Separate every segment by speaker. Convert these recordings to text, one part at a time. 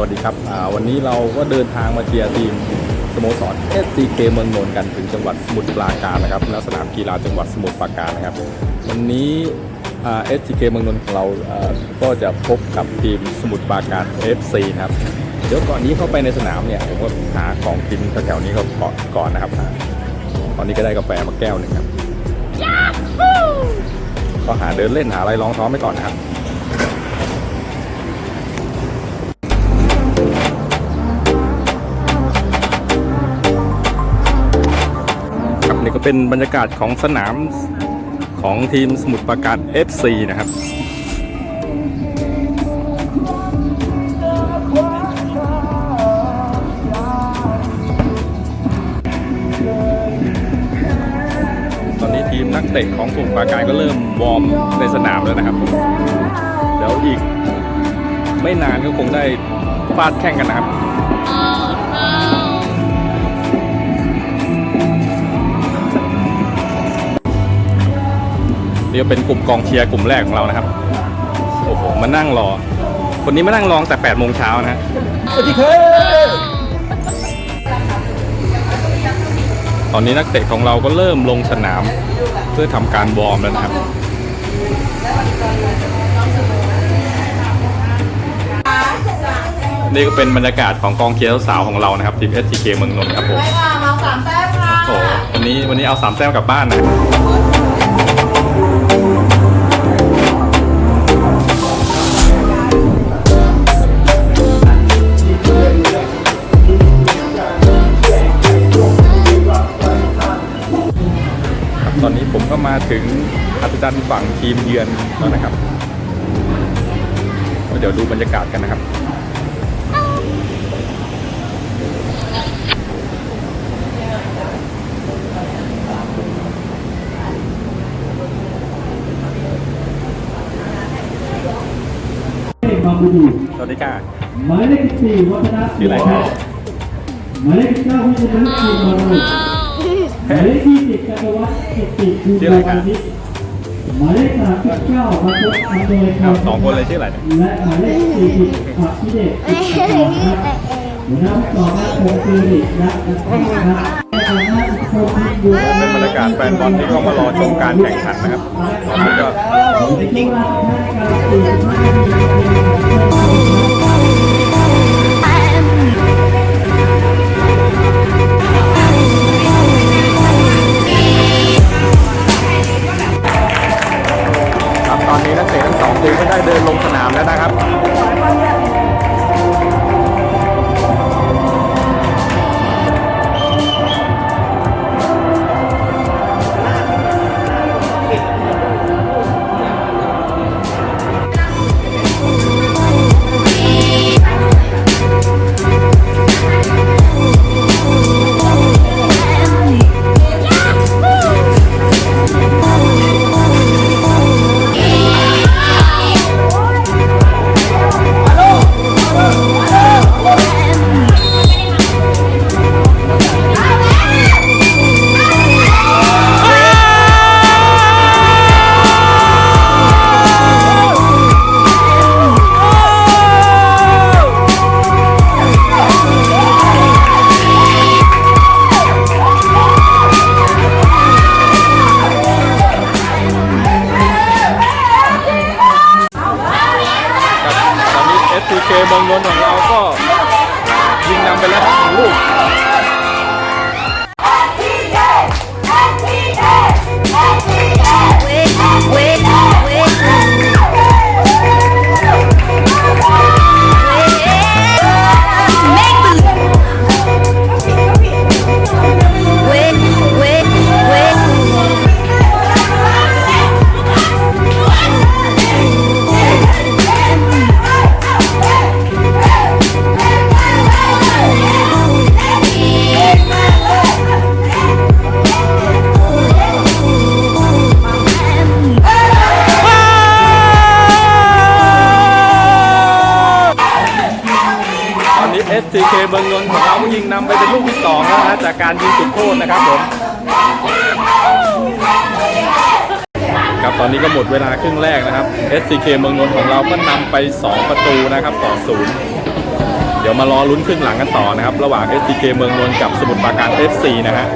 Speaker 1: ครับก็สวัสดีครับอ่าวันนี้เราก็เดินทางมาเชียร์ทีมสโมสร SCK เมืองนนท์กันถึงจังหวัดสมุทรปราการนะครับณสนามกีฬาจังหวัดสมุทรปราการนะครับ วันนี้อ่า SCK เมืองนนท์ของเราอ่าก็จะพบกับทีมสมุทรปราการ FC นะครับเดี๋ยวก่อนนี้เข้าไปในสนามเนี่ยผมก็หาของกินแถวๆนี้ก็ก่อนก่อนนะครับอ่าตอนนี้ก็ได้กาแฟมาแก้วหนึ่งครับก็หาเดินเล่นหาอะไรรองท้องไปก่อนนะครับ นี่ก็เป็นบรรยากาศของสนามของทีมสมุทรปราการ FC นะครับตอนนี้ทีมนักเตะของสมุทรปราการก็เริ่มวอร์มในสนามแล้วนะครับ เดี๋ยวอีกไม่นานก็คงได้ฟาดแข่งกันนะครับ เป็นกลุ่มกองเชียร์กลุ่มแรกของเรานะครับ โอ้โหมานั่งรอ คนนี้มานั่งรอตั้งแต่8โมงเช้านะฮะสวัสดีครับตอนนี้นักเตะของเราก็เริ่มลงสนาม เพื่อทำการวอร์มแล้วนะครับนี่ก็เป็นบรรยากาศของกองเชียร์สาวของเรานะครับทีม STK เมืองนนท์ครับผม
Speaker 2: ได้ค่ะมาสามแต้มค่ะ
Speaker 1: โอ้โหวันนี้วันนี้เอาสามแต้มกลับบ้านนะ อัศจรรย์ฝั่งทีมเยือนแล้วนะครับก็เดี๋ยวดูบรรยากาศกันนะครับ
Speaker 3: บางบุรี
Speaker 1: สวัสดีค่ะ
Speaker 3: หมายเลขสี่วัฒนะ
Speaker 1: ชื่ออะไรครับ
Speaker 3: หมายเลขเก้าวิทยาลัยทีมบอลลูนหมายเลขยี่สิบกัตวัฒน์กิติภูมิวันนิช หมายเลขสามสิบเก้าพัชรอำนวย
Speaker 1: ครับสองคนเลยชื่ออะไรเนี่ย
Speaker 3: และหมายเลขสี่สิบปักพิเดชอิสระครับหัวหน้าผู้ต่อมาคงสิริและนักข่าวครับหัวหน้าอีกคนที่อยู่
Speaker 1: เป็นบรรยากาศแฟนบอลที่เข้ามารอชมการแข่งขันนะครับตอนนี้ก็
Speaker 3: ในช่วงเเตะ
Speaker 1: ทั้งสองทีมก็ได้เดินลงสนามแล้วนะครับ SPK เมืองนนท์ของเราก็ยิงนำไปแล้วครับหนึ่งลูก การยิงจุดโทษนะครับผมครับตอนนี้ก็หมดเวลาครึ่งแรกนะครับ SCK เมืองนนท์ของเราก็นำไป 2 ประตูนะครับต่อศูนย์เดี๋ยวมารอลุ้นครึ่งหลังกันต่อนะครับ ระหว่าง SCK เมืองนนท์กับสมุทรปราการ FC นะฮะ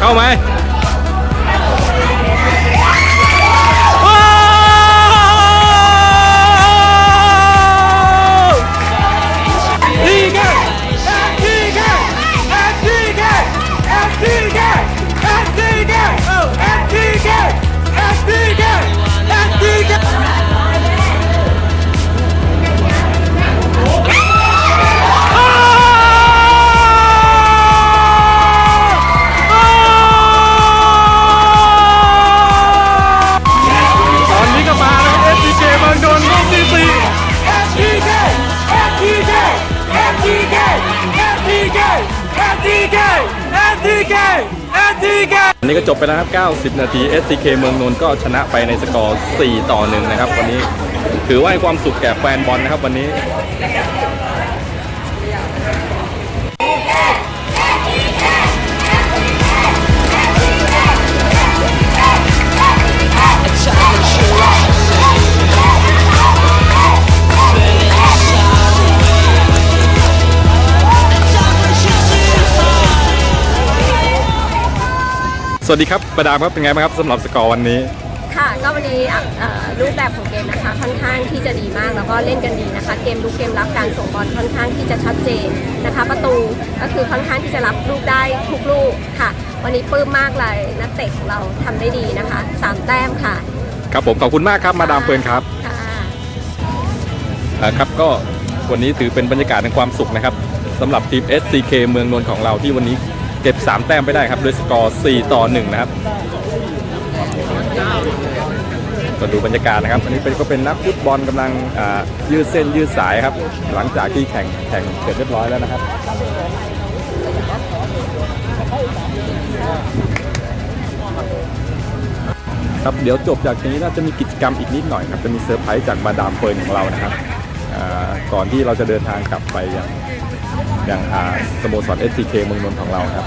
Speaker 1: เข้าไหม นี้ก็จบไปแล้วครับ 90 นาที SCK เมืองนนท์ก็ชนะไปในสกอร์ 4 ต่อ 1 นะครับ วันนี้ถือว่าให้ความสุขแก่แฟนบอลนะครับวันนี้ วัสดีครับประดามครับเป็นไงบ้างครับสำหรับสกอร์วันนี้
Speaker 2: ค่ะก็วันนี้อะเอ่อรูปแบบของเกมนะคะค่อนข้างที่จะดีมากแล้วก็เล่นกันดีนะคะ เกมลุกเกมรับการส่งบอลค่อนข้างที่จะชัดเจนนะคะ ประตูก็คือค่อนข้างที่จะรับลูกได้ทุกลูกค่ะ วันนี้ปลื้มมากเลยนักเตะของเราทำได้ดีนะคะสามแต้มค่ะ
Speaker 1: ครับผมขอบคุณมากครับมาดามเฟิร์นครับ
Speaker 2: ค่ะ
Speaker 1: อ่าครับก็วันนี้ถือเป็นบรรยากาศในความสุขนะครับสำหรับทีม SCK เมืองนนท์ของเราที่วันนี้ เก็บ 3 แต้มไปได้ครับด้วยสกอร์ 4 ต่อ 1 นะครับก็ดูบรรยากาศนะครับ อันนี้เป็นก็เป็นนักฟุตบอลกำลังยืดเส้นยืดสายครับ หลังจากที่แข่งแข่งเสร็จเรียบร้อยแล้วนะครับครับเดี๋ยวจบจากนี้น่าจะมีกิจกรรมอีกนิดหน่อยครับจะมีเซอร์ไพรส์จากมาดามเฟิร์นของเรานะครับก่อนที่เราจะเดินทางกลับไปยังยัง อย่างสโมสร SCK เมืองนนท์ของเราครับ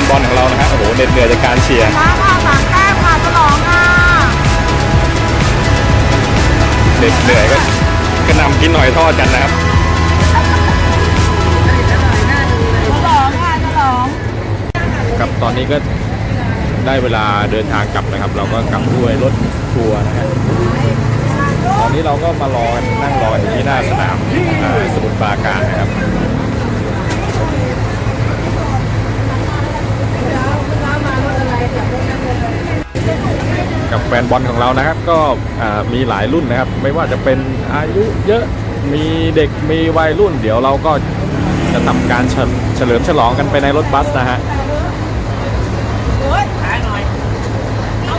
Speaker 1: นแฟนบอลของเรานะฮะโอ้โหเหน็ดเหนื่อยจากการเชียร์
Speaker 2: มาค่ะสามแต้มค่ะฉลองค่ะ
Speaker 1: เหน็ดเหนื่อยก็ก็นำกินหน่อยทอดกันนะครับ
Speaker 2: ฉลองค่ะฉลอง
Speaker 1: ครับตอนนี้ก็ได้เวลาเดินทางกลับนะครับ เราก็กลับด้วยรถทัวร์นะฮะตอนนี้เราก็มารอกันนั่งรออยู่ที่หน้าสนามอ่าสมุทรปราการนะครับ กับแฟนบอลของเรานะครับ ก็มีหลายรุ่นนะครับ ไม่ว่าจะเป็นอายุเยอะมีเด็กมีวัยรุ่น เดี๋ยวเราก็จะทำการเฉลเฉลิมฉลองกันไปในรถบัสนะฮะ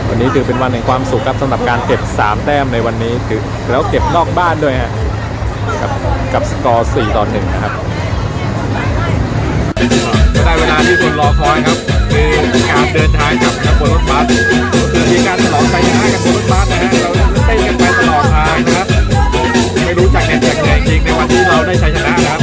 Speaker 1: วันนี้ถือเป็นวันแห่งความสุขครับสำหรับการเก็บ 3 แต้มในวันนี้ถือแล้วเก็บนอกบ้านด้วยฮะกับกับสกอร์ 4 ต่อ 1 นะครับได้เวลาที่คนรอคอยครับ คือการเดินทางกับขบวนรถบัสก็คือมีการฉลองชัยชนะกับบนรถบัสนะฮะเราเต้นกันไปตลอดทางนะครับ ไม่รู้จักเหน็ดจากเหนจริงในวันที่เราได้ชัยชนะนะครับ